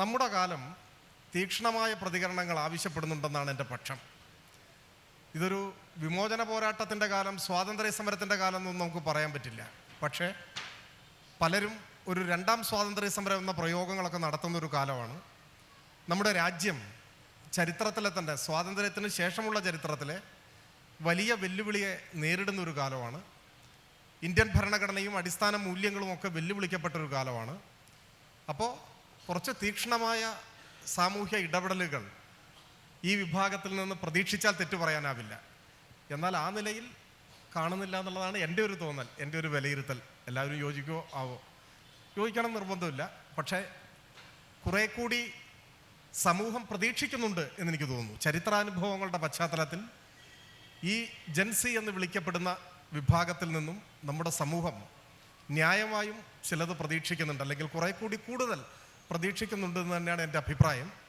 നമ്മുടെ കാലം തീക്ഷണമായ പ്രതികരണങ്ങൾ ആവശ്യപ്പെടുന്നുണ്ടെന്നാണ് എന്റെ പക്ഷം. ഇതൊരു വിമോചന പോരാട്ടത്തിന്റെ കാലം സ്വാതന്ത്ര്യ സമരത്തിന്റെ കാലം എന്നൊന്നും നമുക്ക് പറയാൻ പറ്റില്ല. പക്ഷേ പലരും ഒരു രണ്ടാം സ്വാതന്ത്ര്യ സമരം എന്ന പ്രയോഗങ്ങളൊക്കെ നടത്തുന്ന ഒരു കാലമാണ്. നമ്മുടെ രാജ്യം ചരിത്രത്തിലെ തന്നെ സ്വാതന്ത്ര്യത്തിന് ശേഷമുള്ള ചരിത്രത്തിലെ വലിയ വെല്ലുവിളിയെ നേരിടുന്ന ഒരു കാലമാണ്. ഇന്ത്യൻ ഭരണഘടനയും അടിസ്ഥാന മൂല്യങ്ങളും ഒക്കെ വെല്ലുവിളിക്കപ്പെട്ട ഒരു കാലമാണ്. അപ്പോൾ കുറച്ച് തീക്ഷ്ണമായ സാമൂഹ്യ ഇടപെടലുകൾ ഈ വിഭാഗത്തിൽ നിന്ന് പ്രതീക്ഷിച്ചാൽ തെറ്റു പറയാനാവില്ല. എന്നാൽ ആ നിലയിൽ കാണുന്നില്ല എന്നുള്ളതാണ് എന്റെ ഒരു തോന്നൽ എന്റെ ഒരു വിലയിരുത്തൽ. എല്ലാവരും യോജിക്കുമോ ആവോ? യോജിക്കണം നിർബന്ധമില്ല. പക്ഷേ കുറേ കൂടി സമൂഹം പ്രതീക്ഷിക്കുന്നുണ്ട് എന്നെനിക്ക് തോന്നുന്നു. ചരിത്രാനുഭവങ്ങളുടെ പശ്ചാത്തലത്തിൽ ഈ ജൻസി എന്ന് വിളിക്കപ്പെടുന്ന വിഭാഗത്തിൽ നിന്നും നമ്മുടെ സമൂഹം ന്യായമായും ചിലത് പ്രതീക്ഷിക്കുന്നുണ്ട്. അല്ലെങ്കിൽ കുറെ കൂടി കൂടുതൽ പ്രതീക്ഷിക്കുന്നുണ്ട് എന്ന് തന്നെയാണ് എന്റെ അഭിപ്രായം.